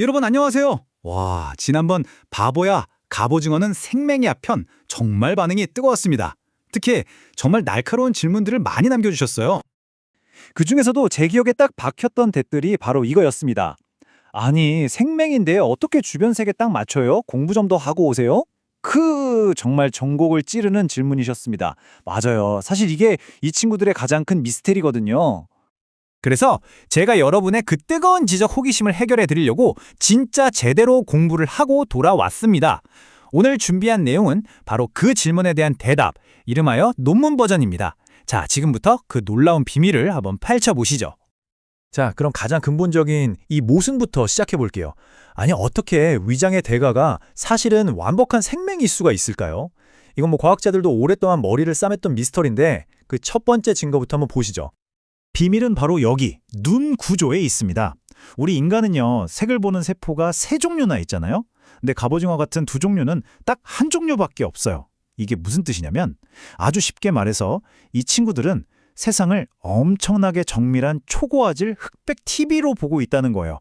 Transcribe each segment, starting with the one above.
여러분 안녕하세요. 와, 지난번 바보야, 갑오징어는 생명이야 편 정말 반응이 뜨거웠습니다. 특히 정말 날카로운 질문들을 많이 남겨주셨어요. 그 중에서도 제 기억에 딱 박혔던 댓글이 바로 이거였습니다. 아니, 생맹인데 어떻게 주변 세계 딱 맞춰요? 공부 좀 더 하고 오세요? 그 정말 전곡을 찌르는 질문이셨습니다. 맞아요. 사실 이게 이 친구들의 가장 큰 미스테리거든요. 그래서 제가 여러분의 그 뜨거운 지적 호기심을 해결해 드리려고 진짜 제대로 공부를 하고 돌아왔습니다. 오늘 준비한 내용은 바로 그 질문에 대한 대답, 이름하여 논문 버전입니다. 자, 지금부터 그 놀라운 비밀을 한번 파헤쳐 보시죠. 자, 그럼 가장 근본적인 이 모순부터 시작해 볼게요. 아니, 어떻게 위장의 대가가 사실은 완벽한 생명일 수가 있을까요? 이건 뭐 과학자들도 오랫동안 머리를 싸맸던 미스터리인데 그 첫 번째 증거부터 한번 보시죠. 비밀은 바로 여기, 눈 구조에 있습니다. 우리 인간은요, 색을 보는 세포가 세 종류나 있잖아요? 근데 갑오징어 같은 두 종류는 딱 한 종류밖에 없어요. 이게 무슨 뜻이냐면 아주 쉽게 말해서 이 친구들은 세상을 엄청나게 정밀한 초고화질 흑백 TV로 보고 있다는 거예요.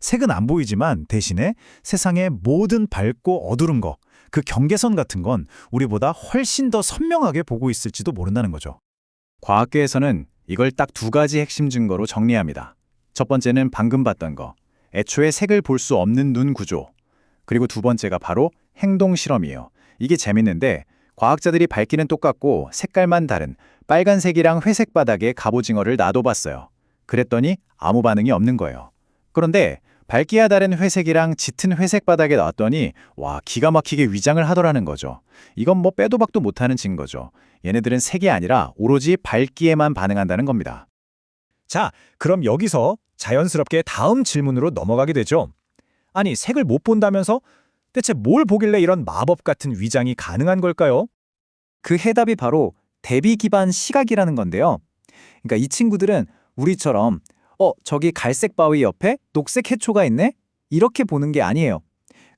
색은 안 보이지만 대신에 세상의 모든 밝고 어두운 거, 그 경계선 같은 건 우리보다 훨씬 더 선명하게 보고 있을지도 모른다는 거죠. 과학계에서는 이걸 딱 두 가지 핵심 증거로 정리합니다. 첫 번째는 방금 봤던 거, 애초에 색을 볼 수 없는 눈 구조. 그리고 두 번째가 바로 행동 실험이에요. 이게 재밌는데 과학자들이 밝기는 똑같고 색깔만 다른 빨간색이랑 회색 바닥에 갑오징어를 놔둬봤어요. 그랬더니 아무 반응이 없는 거예요. 그런데 밝기가 다른 회색이랑 짙은 회색 바닥에 놨더니 와 기가 막히게 위장을 하더라는 거죠. 이건 뭐 빼도 박도 못하는 증거죠. 얘네들은 색이 아니라 오로지 밝기에만 반응한다는 겁니다. 자, 그럼 여기서 자연스럽게 다음 질문으로 넘어가게 되죠. 아니, 색을 못 본다면서 대체 뭘 보길래 이런 마법 같은 위장이 가능한 걸까요? 그 해답이 바로 대비 기반 시각이라는 건데요. 그러니까 이 친구들은 우리처럼 어, 저기 갈색 바위 옆에 녹색 해초가 있네? 이렇게 보는 게 아니에요.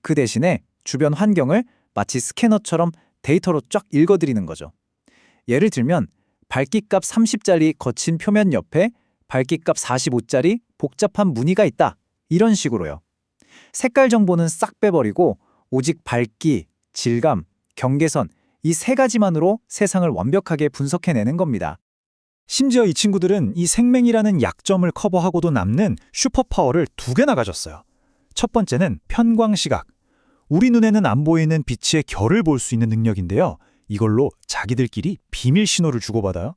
그 대신에 주변 환경을 마치 스캐너처럼 데이터로 쫙 읽어드리는 거죠. 예를 들면 밝기값 30짜리 거친 표면 옆에 밝기값 45짜리 복잡한 무늬가 있다. 이런 식으로요. 색깔 정보는 싹 빼버리고 오직 밝기, 질감, 경계선 이 세 가지만으로 세상을 완벽하게 분석해내는 겁니다. 심지어 이 친구들은 이 생맹이라는 약점을 커버하고도 남는 슈퍼파워를 두 개나 가졌어요. 첫 번째는 편광시각. 우리 눈에는 안 보이는 빛의 결을 볼 수 있는 능력인데요. 이걸로 자기들끼리 비밀 신호를 주고받아요.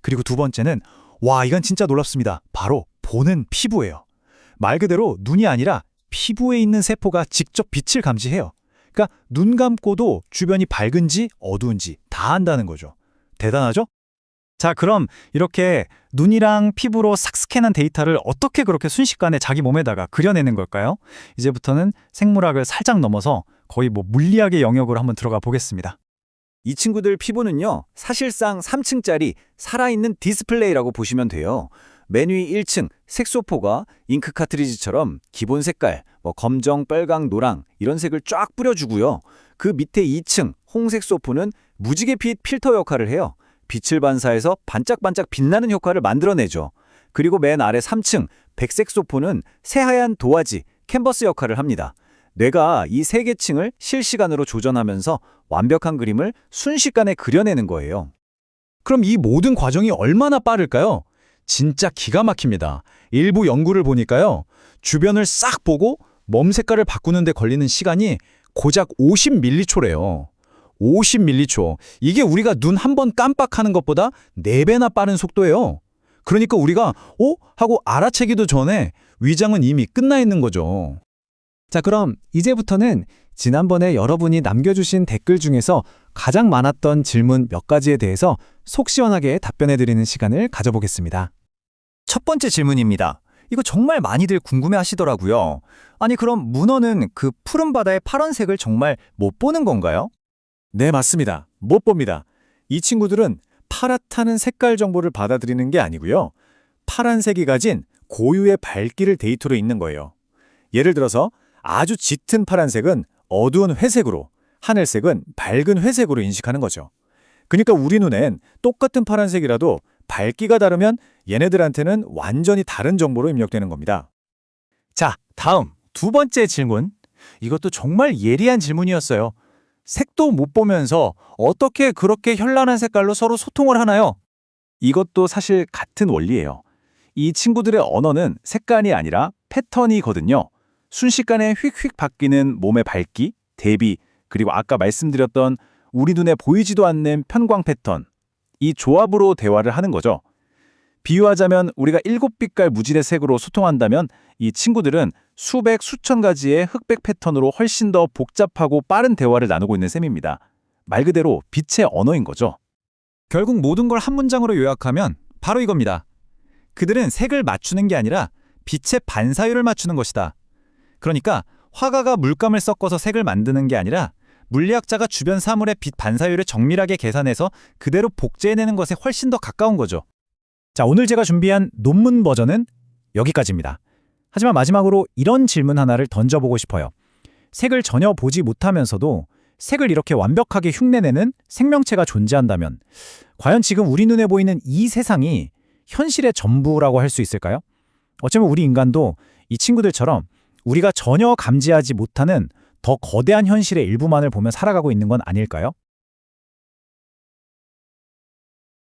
그리고 두 번째는 와, 이건 진짜 놀랍습니다. 바로 보는 피부예요. 말 그대로 눈이 아니라 피부에 있는 세포가 직접 빛을 감지해요. 그러니까 눈 감고도 주변이 밝은지 어두운지 다 안다는 거죠. 대단하죠? 자, 그럼 이렇게 눈이랑 피부로 싹 스캔한 데이터를 어떻게 그렇게 순식간에 자기 몸에다가 그려내는 걸까요? 이제부터는 생물학을 살짝 넘어서 거의 뭐 물리학의 영역으로 한번 들어가 보겠습니다. 이 친구들 피부는요, 사실상 3층짜리 살아있는 디스플레이라고 보시면 돼요. 맨 위 1층 색소포가 잉크 카트리지처럼 기본 색깔, 뭐 검정, 빨강, 노랑 이런 색을 쫙 뿌려주고요. 그 밑에 2층 홍색 소포는 무지개빛 필터 역할을 해요. 빛을 반사해서 반짝반짝 빛나는 효과를 만들어내죠. 그리고 맨 아래 3층 백색 소포는 새하얀 도화지, 캔버스 역할을 합니다. 뇌가 이 세 개 층을 실시간으로 조전하면서 완벽한 그림을 순식간에 그려내는 거예요. 그럼 이 모든 과정이 얼마나 빠를까요? 진짜 기가 막힙니다. 일부 연구를 보니까요. 주변을 싹 보고 몸 색깔을 바꾸는데 걸리는 시간이 고작 50밀리초래요. 50밀리초. 이게 우리가 눈 한 번 깜빡하는 것보다 4배나 빠른 속도예요. 그러니까 우리가 어? 하고 알아채기도 전에 위장은 이미 끝나 있는 거죠. 자, 그럼 이제부터는 지난번에 여러분이 남겨주신 댓글 중에서 가장 많았던 질문 몇 가지에 대해서 속 시원하게 답변해드리는 시간을 가져보겠습니다. 첫 번째 질문입니다. 이거 정말 많이들 궁금해 하시더라고요. 아니, 그럼 문어는 그 푸른 바다의 파란색을 정말 못 보는 건가요? 네, 맞습니다. 못 봅니다. 이 친구들은 파랗다는 색깔 정보를 받아들이는 게 아니고요. 파란색이 가진 고유의 밝기를 데이터로 읽는 거예요. 예를 들어서 아주 짙은 파란색은 어두운 회색으로, 하늘색은 밝은 회색으로 인식하는 거죠. 그러니까 우리 눈엔 똑같은 파란색이라도 밝기가 다르면 얘네들한테는 완전히 다른 정보로 입력되는 겁니다. 자, 다음 두 번째 질문. 이것도 정말 예리한 질문이었어요. 색도 못 보면서 어떻게 그렇게 현란한 색깔로 서로 소통을 하나요? 이것도 사실 같은 원리예요. 이 친구들의 언어는 색깔이 아니라 패턴이거든요. 순식간에 휙휙 바뀌는 몸의 밝기, 대비, 그리고 아까 말씀드렸던 우리 눈에 보이지도 않는 편광 패턴. 이 조합으로 대화를 하는 거죠. 비유하자면 우리가 일곱 빛깔 무진의 색으로 소통한다면 이 친구들은 수백, 수천 가지의 흑백 패턴으로 훨씬 더 복잡하고 빠른 대화를 나누고 있는 셈입니다. 말 그대로 빛의 언어인 거죠. 결국 모든 걸 한 문장으로 요약하면 바로 이겁니다. 그들은 색을 맞추는 게 아니라 빛의 반사율을 맞추는 것이다. 그러니까 화가가 물감을 섞어서 색을 만드는 게 아니라 물리학자가 주변 사물의 빛 반사율을 정밀하게 계산해서 그대로 복제해내는 것에 훨씬 더 가까운 거죠. 자, 오늘 제가 준비한 논문 버전은 여기까지입니다. 하지만 마지막으로 이런 질문 하나를 던져보고 싶어요. 색을 전혀 보지 못하면서도 색을 이렇게 완벽하게 흉내내는 생명체가 존재한다면 과연 지금 우리 눈에 보이는 이 세상이 현실의 전부라고 할 수 있을까요? 어쩌면 우리 인간도 이 친구들처럼 우리가 전혀 감지하지 못하는 더 거대한 현실의 일부만을 보며 살아가고 있는 건 아닐까요?